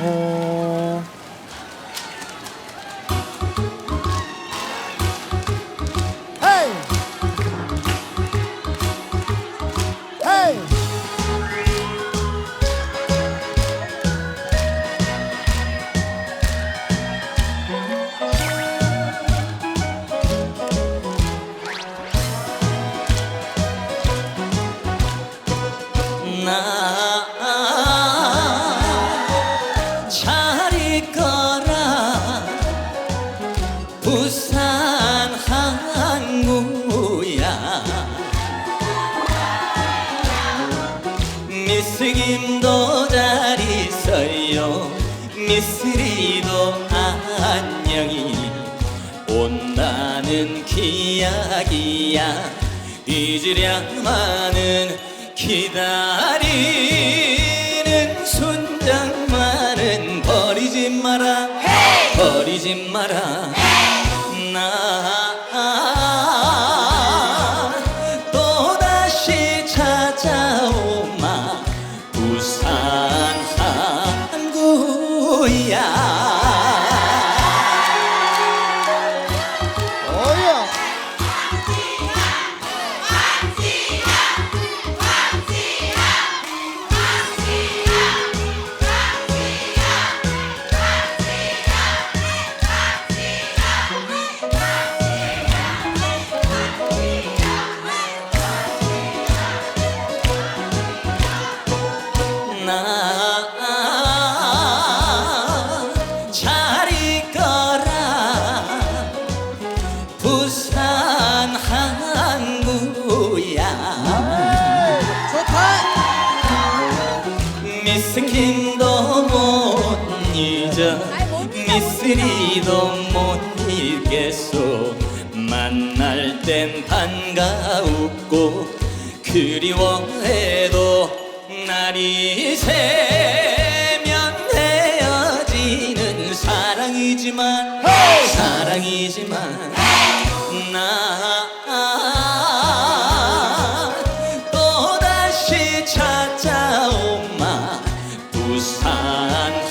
어... 헤이! 헤 있거라. 부산 항구야. 미스김도 잘 있어요 미스리도 안녕히 온다는 기약이야. 잊으려마는 기다리 버리지 마라 나 또다시 찾아오마 부산 항구야! 미스킴도 못 잊어 미스리도 못 잊겠소. 만날 땐 반가웠고 그리워해도 날이 새면 헤어지는 사랑이지만 사랑이지만 나 부산